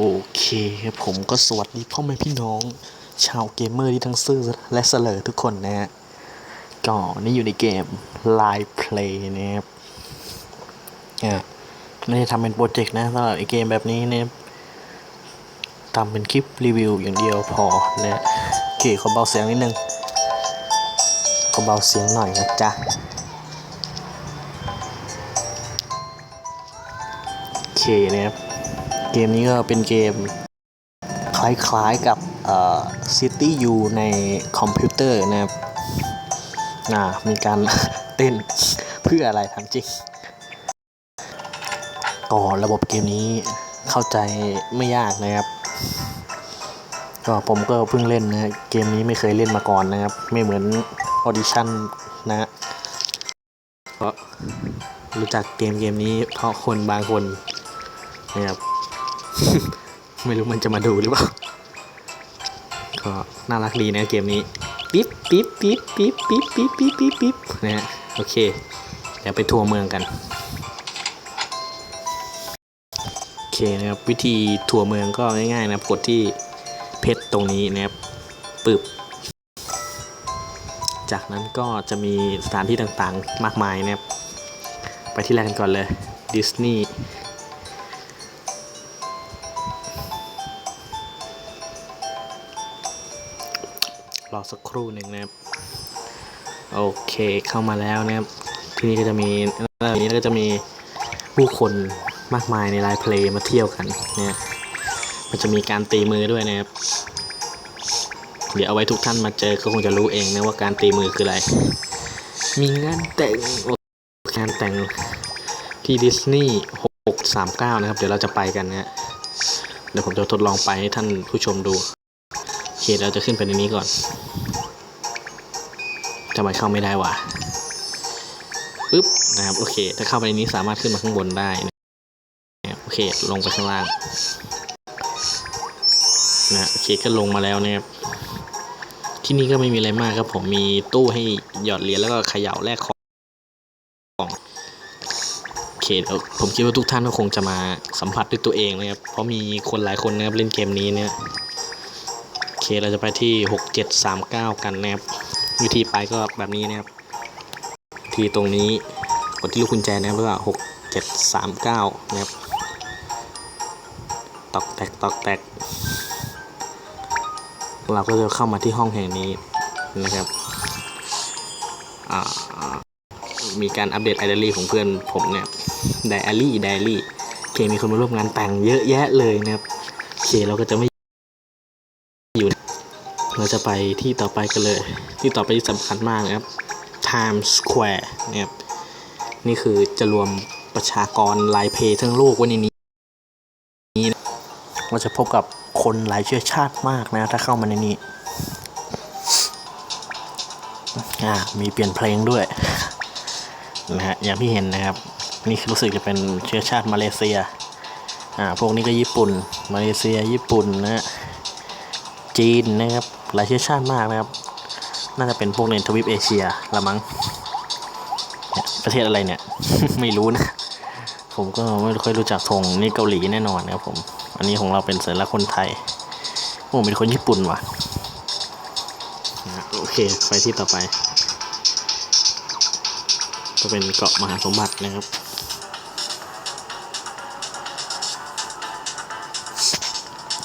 โอเคครับผมก็สวัสดีพ่อแม่พี่น้อง ชาวเกมเมอร์ที่ทั้งซื่อและเสลอทุกคนนะฮะก็นี่อยู่ในเกม Live Play นะครับอะไม่ได้ทำเป็นโปรเจกต์นะสำหรับไอเกมแบบนี้เนี่ยทำเป็นคลิปรีวิวอย่างเดียวพอนะโอเคขอเบาเสียงนิดนึงขอเบาเสียงหน่อยนะจ๊ะโอเคนะครับ มนี้ก็เป็นเกมคล้ายๆกับเอ่อ City U ในคอมพิวเตอร์นะครับอ่ามีการเต้นเพื่ออะไรทำจริงก็ระบบเกมนี้เข้าใจไม่ยากนะครับ ก็ผมก็เพิ่งเล่นนะเกมนี้ไม่เคยเล่นมาก่อนนะครับ ไม่เหมือน Audition นะเพราะรู้จักเกมเกมนี้เพราะคนบางคนนะครับ ไม่รู้มันจะมาดูหรือเปล่า ก็น่ารักดีนะเกมนี้ ปิ๊บปิ๊บปิ๊บปิ๊บปิ๊บปิ๊บปิ๊บปิ๊บปิ๊บนะฮะโอเค เดี๋ยวไปทัวร์เมืองกัน โอเคนะครับ วิธีทัวร์เมืองก็ง่ายๆนะครับ กดที่เพชรตรงนี้นะครับปึบจากนั้นก็จะมีสถานที่ต่างๆ มากมายนะครับ ไปที่แรกกันก่อนเลยดิสนีย์ อสักครู่หนึ่งนะครับ โอเคเข้ามาแล้วนะครับ ที่นี่ก็จะมีที่นี้ก็จะมีผู้คนมากมายในไลน์เพลย์มาเที่ยวกันเนี่ยมันจะมีการตีมือด้วยนะครับ เดี๋ยวเอาไว้ทุกท่านมาเจอก็คงจะรู้เองนะว่าการตีมือคืออะไร มีงานแต่งงานแต่งที่ดิสนีย์639 นะครับ เดี๋ยวเราจะไปกันนะฮะเดี๋ยวผมจะทดลองไปให้ท่านผู้ชมดู เคเราจะขึ้นไปในนี้ก่อนทำไมเข้าไม่ได้วะปึ๊บนะครับโอเค ถ้าเข้าไปในนี้สามารถขึ้นมาข้างบนได้นะโอเคลงไปข้างล่างนะโอเคก็ลงมาแล้วนะครับที่นี่ก็ไม่มีอะไรมากครับผมมีตู้ให้หยอดเหรียญแล้วก็เขย่าแลกของโอเคเดี๋ยวผมคิดว่าทุกท่านก็คงจะมาสัมผัสด้วยตัวเองนะครับเพราะมีคนหลายคนนะครับเล่นเกมนี้เนี่ย เคเราจะไปที่ 6739 กันนะครับวิธีไปก็แบบนี้นะครับ ที่ตรงนี้กดที่ลูกกุญแจนะครับวก็6739 นะครับ ตอกแตกตอกแตก เราก็จะเข้ามาที่ห้องแห่งนี้นะครับ มีการอัปเดตไอเดลี่ของเพื่อนผมเนี่ยไดอารี่ไดอารี่เคมีคนมาร่วมงานแต่งเยอะแยะเลยนะครับเคเราก็จะไม่ เราจะไปที่ต่อไปกันเลย ที่ต่อไปที่สำคัญมากนะครับ Times Square นะครับนี่คือจะรวมประชากรลายเพย์ทั้งโลกไว้ในนี้นะเราจะพบกับคนหลายเชื้อชาติมากนะ ถ้าเข้ามาในนี้อ่ามีเปลี่ยนเพลงด้วยนะฮะอย่างที่เห็นนะครับ นี่รู้สึกจะเป็นเชื้อชาติมาเลเซียอ่าพวกนี้ก็ญี่ปุ่น มาเลเซียญี่ปุ่นนะฮะจีนนะครับ หลายเชื้อชาติมากนะครับ น่าจะเป็นพวกในทวีปเอเชียละมั้งเนี่ยประเทศอะไรเนี่ย ไม่รู้นะ ผมก็ไม่ค่อยรู้จักธงนี่เกาหลีแน่นอนนะครับผม อันนี้ของเราเป็นสัญลักษณ์คนไทยโอ้เป็นคนญี่ปุ่นว่ะนะโอเคไปที่ต่อไป ก็เป็นเกาะมหาสมบัตินะครับ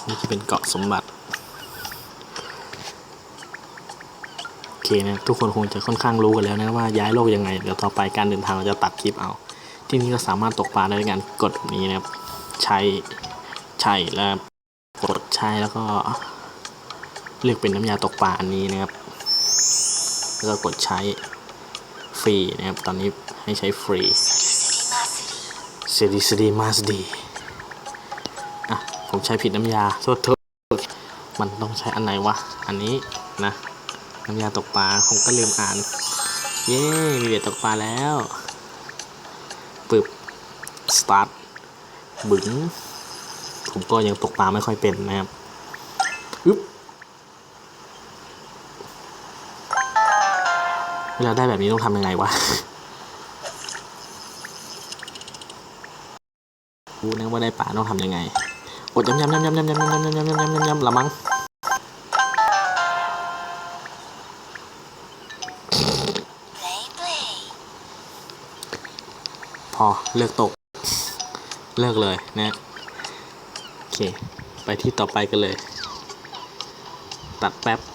นี่จะเป็นเกาะสมบัติ โอเค นะทุกคนคงจะค่อนข้างรู้กันแล้วนะว่าย้ายโลกยังไงเดี๋ยวต่อไปการเดินทางเราจะตัดคลิปเอา ที่นี่ก็สามารถตกปลาได้ด้วยการกดแบบนี้นะครับใช้ใช่แล้วกดใช้แล้วก็เลือกเป็นน้ำยาตกปลาอันนี้นะครับแล้วก็กดใช้ฟรีนะครับตอนนี้ให้ใช้ฟรีเซรีสดีมาสดีอะผมใช้ผิดน้ำยาโทษโทษมันต้องใช้อันไหนวะ อันนี้นะ น้ำยาตกปลาผมก็ลืมอ่าน เย้ มีเบ็ดตกปลาแล้วปึบสตาร์ทบึงผมก็ยังตกปลาไม่ค่อยเป็นนะครับอึ๊บเวลาได้แบบนี้ต้องทำยังไงวะรู้นะว่าได้ปลาต้องทำยังไงกดย้ำยำยำยำยำยำยำยำยำยำยำยำยำละมั้ง พอเลิกตก เลิกเลยนะโอเค ไปที่ต่อไปกันเลย ตัดแป๊บ